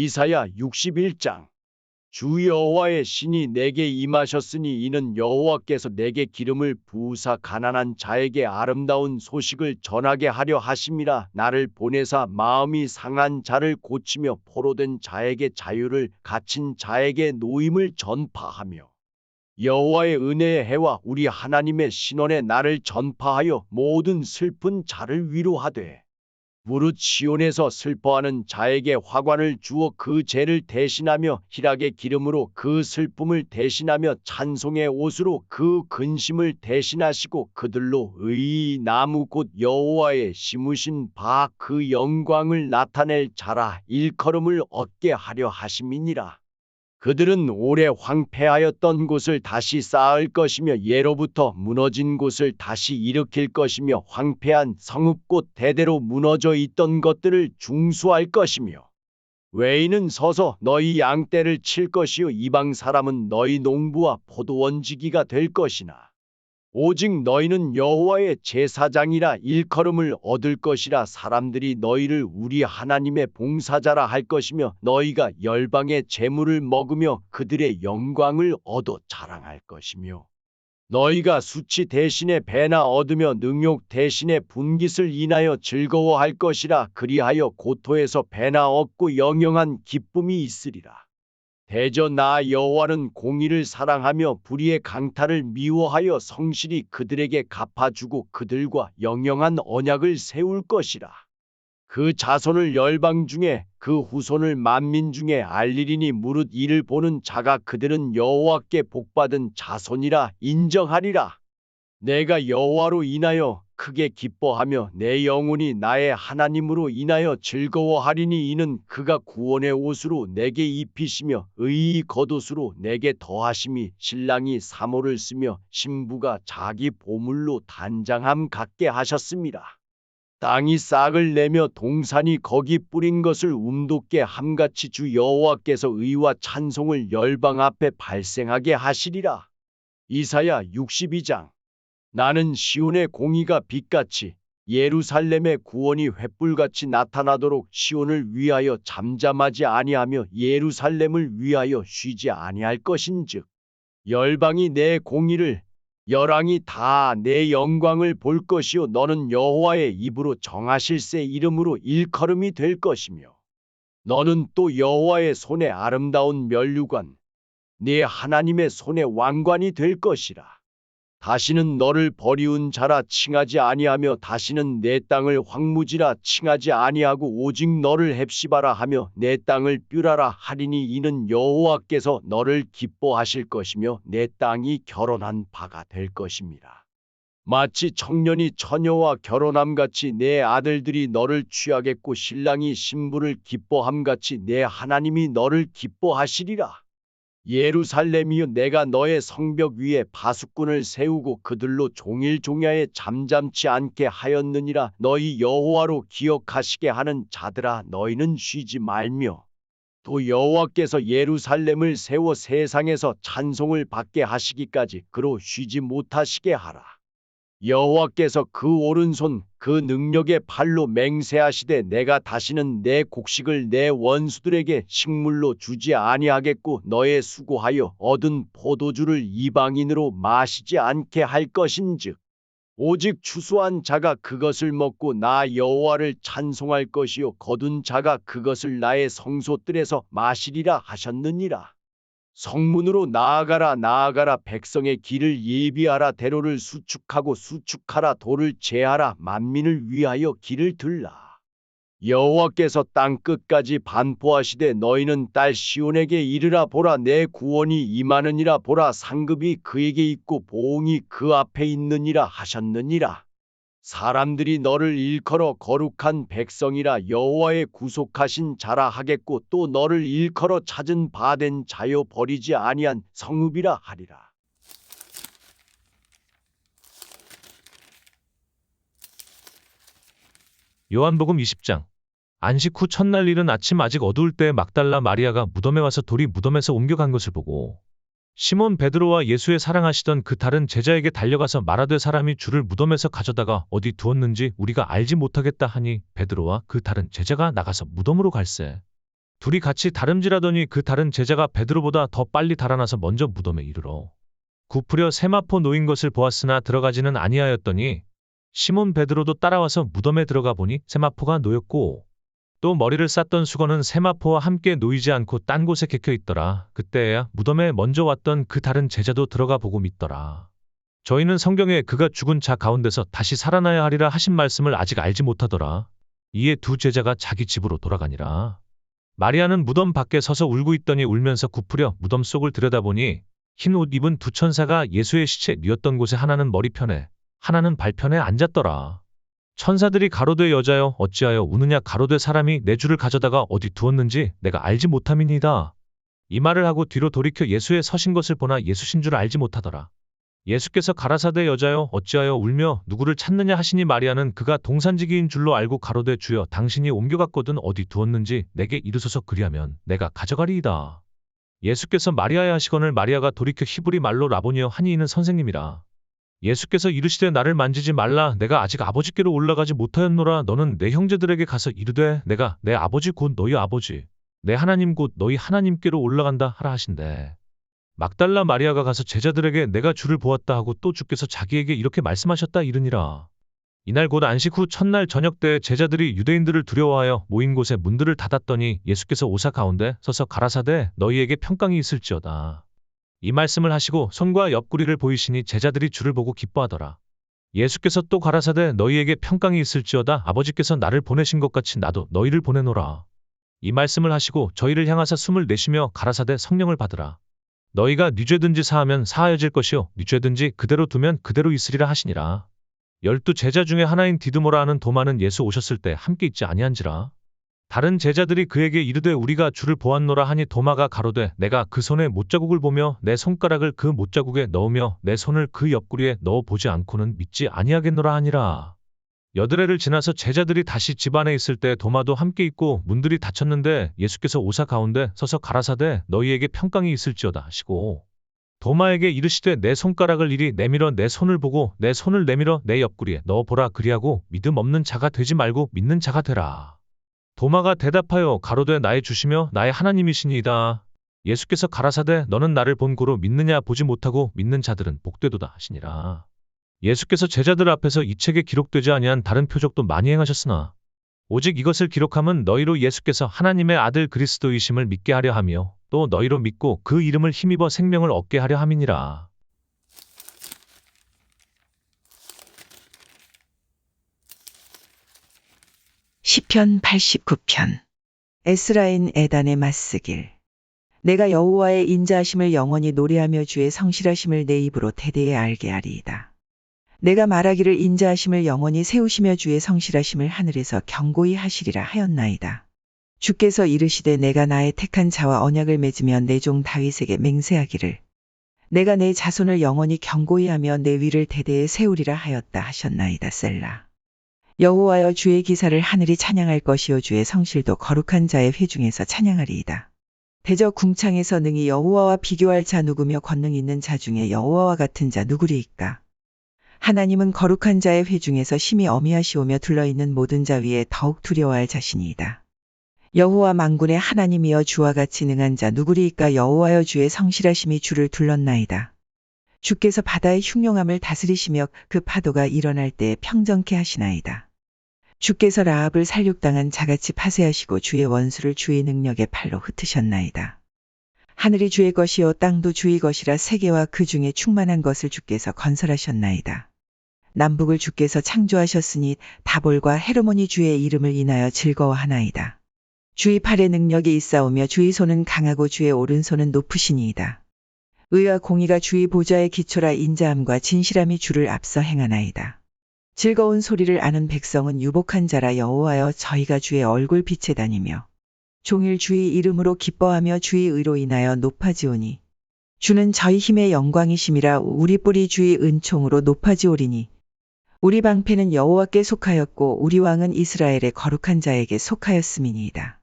이사야 61장. 주 여호와의 신이 내게 임하셨으니 이는 여호와께서 내게 기름을 부으사 가난한 자에게 아름다운 소식을 전하게 하려 하심이라 나를 보내사 마음이 상한 자를 고치며 포로된 자에게 자유를 갇힌 자에게 노임을 전파하며 여호와의 은혜의 해와 우리 하나님의 신원의 날을 전파하여 모든 슬픈 자를 위로하되 무릇 시온에서 슬퍼하는 자에게 화관을 주어 그 죄를 대신하며 희락의 기름으로 그 슬픔을 대신하며 찬송의 옷으로 그 근심을 대신하시고 그들로 의의 나무 곧 여호와의 심으신 바 그 영광을 나타낼 자라 일컬음을 얻게 하려 하심이니라. 그들은 오래 황폐하였던 곳을 다시 쌓을 것이며 예로부터 무너진 곳을 다시 일으킬 것이며 황폐한 성읍 곳 대대로 무너져 있던 것들을 중수할 것이며 외인은 서서 너희 양떼를 칠 것이요 이방 사람은 너희 농부와 포도원지기가 될 것이나 오직 너희는 여호와의 제사장이라 일컬음을 얻을 것이라 사람들이 너희를 우리 하나님의 봉사자라 할 것이며 너희가 열방의 재물을 먹으며 그들의 영광을 얻어 자랑할 것이며 너희가 수치 대신에 배나 얻으며 능욕 대신에 분깃을 인하여 즐거워할 것이라 그리하여 고토에서 배나 얻고 영영한 기쁨이 있으리라. 대저 나 여호와는 공의를 사랑하며 불의의 강탈을 미워하여 성실히 그들에게 갚아주고 그들과 영영한 언약을 세울 것이라. 그 자손을 열방 중에 그 후손을 만민 중에 알리리니 무릇 이를 보는 자가 그들은 여호와께 복받은 자손이라 인정하리라. 내가 여호와로 인하여 크게 기뻐하며 내 영혼이 나의 하나님으로 인하여 즐거워하리니 이는 그가 구원의 옷으로 내게 입히시며 의의 겉옷으로 내게 더하심이 신랑이 사모를 쓰며 신부가 자기 보물로 단장함 같게 하셨습니다. 땅이 싹을 내며 동산이 거기 뿌린 것을 움돋게 함같이 주 여호와께서 의와 찬송을 열방 앞에 발생하게 하시리라. 이사야 62장 나는 시온의 공의가 빛같이 예루살렘의 구원이 횃불같이 나타나도록 시온을 위하여 잠잠하지 아니하며 예루살렘을 위하여 쉬지 아니할 것인즉 열방이 내 공의를 열왕이 다 내 영광을 볼 것이요 너는 여호와의 입으로 정하실세 이름으로 일컬음이 될 것이며 너는 또 여호와의 손에 아름다운 면류관 네 하나님의 손에 왕관이 될 것이라 다시는 너를 버리운 자라 칭하지 아니하며 다시는 내 땅을 황무지라 칭하지 아니하고 오직 너를 헵시바라 하며 내 땅을 뷰라라 하리니 이는 여호와께서 너를 기뻐하실 것이며 내 땅이 결혼한 바가 될 것입니다. 마치 청년이 처녀와 결혼함 같이 내 아들들이 너를 취하겠고 신랑이 신부를 기뻐함 같이 내 하나님이 너를 기뻐하시리라. 예루살렘이여 내가 너의 성벽 위에 파수꾼을 세우고 그들로 종일 종야에 잠잠치 않게 하였느니라 너희 여호와로 기억하시게 하는 자들아 너희는 쉬지 말며 또 여호와께서 예루살렘을 세워 세상에서 찬송을 받게 하시기까지 그로 쉬지 못하시게 하라 여호와께서 그 오른손 그 능력의 팔로 맹세하시되 내가 다시는 내 곡식을 내 원수들에게 식물로 주지 아니하겠고 너의 수고하여 얻은 포도주를 이방인으로 마시지 않게 할 것인즉 오직 추수한 자가 그것을 먹고 나 여호와를 찬송할 것이요 거둔 자가 그것을 나의 성소들에서 마시리라 하셨느니라 성문으로 나아가라 나아가라 백성의 길을 예비하라 대로를 수축하고 수축하라 돌을 제하라 만민을 위하여 길을 들라. 여호와께서 땅 끝까지 반포하시되 너희는 딸 시온에게 이르라 보라 내 구원이 임하느니라 보라 상급이 그에게 있고 보응이 그 앞에 있느니라 하셨느니라 사람들이 너를 일컬어 거룩한 백성이라 여호와의 구속하신 자라 하겠고 또 너를 일컬어 찾은 바된 자여 버리지 아니한 성읍이라 하리라. 요한복음 20장 안식 후 첫날 일은 아침 아직 어두울 때 막달라 마리아가 무덤에 와서 돌이 무덤에서 옮겨간 것을 보고 시몬 베드로와 예수의 사랑하시던 그 다른 제자에게 달려가서 말하되 사람이 주를 무덤에서 가져다가 어디 두었는지 우리가 알지 못하겠다 하니 베드로와 그 다른 제자가 나가서 무덤으로 갈새. 둘이 같이 다름질하더니 그 다른 제자가 베드로보다 더 빨리 달아나서 먼저 무덤에 이르러 굽으려 세마포 놓인 것을 보았으나 들어가지는 아니하였더니 시몬 베드로도 따라와서 무덤에 들어가 보니 세마포가 놓였고 또 머리를 쌌던 수건은 세마포와 함께 놓이지 않고 딴 곳에 객혀 있더라. 그때야 무덤에 먼저 왔던 그 다른 제자도 들어가 보고 믿더라. 저희는 성경에 그가 죽은 자 가운데서 다시 살아나야 하리라 하신 말씀을 아직 알지 못하더라. 이에 두 제자가 자기 집으로 돌아가니라. 마리아는 무덤 밖에 서서 울고 있더니 울면서 굽으려 무덤 속을 들여다보니 흰 옷 입은 두 천사가 예수의 시체 뉘었던 곳에 하나는 머리편에 하나는 발편에 앉았더라. 천사들이 가로되 여자여 어찌하여 우느냐 가로되 사람이 내 주를 가져다가 어디 두었는지 내가 알지 못함이니이다. 이 말을 하고 뒤로 돌이켜 예수의 서신 것을 보나 예수신 줄 알지 못하더라. 예수께서 가라사대 여자여 어찌하여 울며 누구를 찾느냐 하시니 마리아는 그가 동산지기인 줄로 알고 가로되 주여 당신이 옮겨갔거든 어디 두었는지 내게 이르소서 그리하면 내가 가져가리이다. 예수께서 마리아의 하시거늘 마리아가 돌이켜 히브리 말로 라보니여 하니 이는 선생님이라. 예수께서 이르시되 나를 만지지 말라 내가 아직 아버지께로 올라가지 못하였노라 너는 내 형제들에게 가서 이르되 내가 내 아버지 곧 너희 아버지 내 하나님 곧 너희 하나님께로 올라간다 하라 하신대. 막달라 마리아가 가서 제자들에게 내가 주를 보았다 하고 또 주께서 자기에게 이렇게 말씀하셨다 이르니라. 이날 곧 안식 후 첫날 저녁 때 제자들이 유대인들을 두려워하여 모인 곳에 문들을 닫았더니 예수께서 오사 가운데 서서 가라사대 너희에게 평강이 있을지어다. 이 말씀을 하시고 손과 옆구리를 보이시니 제자들이 주를 보고 기뻐하더라. 예수께서 또 가라사대 너희에게 평강이 있을지어다 아버지께서 나를 보내신 것 같이 나도 너희를 보내노라. 이 말씀을 하시고 저희를 향하사 숨을 내쉬며 가라사대 성령을 받으라. 너희가 네 죄든지 사하면 사하여질 것이요 네 죄든지 그대로 두면 그대로 있으리라 하시니라. 열두 제자 중에 하나인 디드모라 하는 도마는 예수 오셨을 때 함께 있지 아니한지라. 다른 제자들이 그에게 이르되 우리가 주를 보았노라 하니 도마가 가로되 내가 그 손에 못자국을 보며 내 손가락을 그 못자국에 넣으며 내 손을 그 옆구리에 넣어 보지 않고는 믿지 아니하겠노라 하니라. 여드레를 지나서 제자들이 다시 집 안에 있을 때 도마도 함께 있고 문들이 닫혔는데 예수께서 오사 가운데 서서 가라사대 너희에게 평강이 있을지어다 하시고 도마에게 이르시되 내 손가락을 이리 내밀어 내 손을 보고 내 손을 내밀어 내 옆구리에 넣어 보라 그리하고 믿음 없는 자가 되지 말고 믿는 자가 되라. 도마가 대답하여 가로되 나의 주시며 나의 하나님이시니이다. 예수께서 가라사대 너는 나를 본 고로 믿느냐 보지 못하고 믿는 자들은 복되도다 하시니라. 예수께서 제자들 앞에서 이 책에 기록되지 아니한 다른 표적도 많이 행하셨으나 오직 이것을 기록함은 너희로 예수께서 하나님의 아들 그리스도이심을 믿게 하려 하며 또 너희로 믿고 그 이름을 힘입어 생명을 얻게 하려 함이니라. 시편 89편 에스라인 에단의 맞쓰길 내가 여호와의 인자하심을 영원히 노래하며 주의 성실하심을 내 입으로 대대에 알게 하리이다. 내가 말하기를 인자하심을 영원히 세우시며 주의 성실하심을 하늘에서 경고히 하시리라 하였나이다. 주께서 이르시되 내가 나의 택한 자와 언약을 맺으며 내 종 다윗에게 맹세하기를 내가 내 자손을 영원히 경고히 하며 내 위를 대대에 세우리라 하였다 하셨나이다 셀라. 여호와여 주의 기사를 하늘이 찬양할 것이요 주의 성실도 거룩한 자의 회중에서 찬양하리이다. 대저 궁창에서 능히 여호와와 비교할 자 누구며 권능 있는 자 중에 여호와와 같은 자 누구리이까? 하나님은 거룩한 자의 회중에서 심히 어미하시오며 둘러있는 모든 자 위에 더욱 두려워할 자신이이다. 여호와 만군의 하나님이여 주와 같이 능한 자 누구리이까 여호와여 주의 성실하심이 주를 둘렀나이다. 주께서 바다의 흉용함을 다스리시며 그 파도가 일어날 때 평정케 하시나이다. 주께서 라합을 살육당한 자같이 파쇄하시고 주의 원수를 주의 능력의 팔로 흩으셨나이다. 하늘이 주의 것이요 땅도 주의 것이라 세계와 그 중에 충만한 것을 주께서 건설하셨나이다. 남북을 주께서 창조하셨으니 다볼과 헤르몬이 주의 이름을 인하여 즐거워하나이다. 주의 팔에 능력이 있사오며 주의 손은 강하고 주의 오른손은 높으시니이다. 의와 공의가 주의 보좌의 기초라 인자함과 진실함이 주를 앞서 행하나이다. 즐거운 소리를 아는 백성은 유복한 자라 여호와여 저희가 주의 얼굴 빛에 다니며 종일 주의 이름으로 기뻐하며 주의 의로 인하여 높아지오니 주는 저희 힘의 영광이심이라 우리 뿌리 주의 은총으로 높아지오리니 우리 방패는 여호와께 속하였고 우리 왕은 이스라엘의 거룩한 자에게 속하였음이니이다.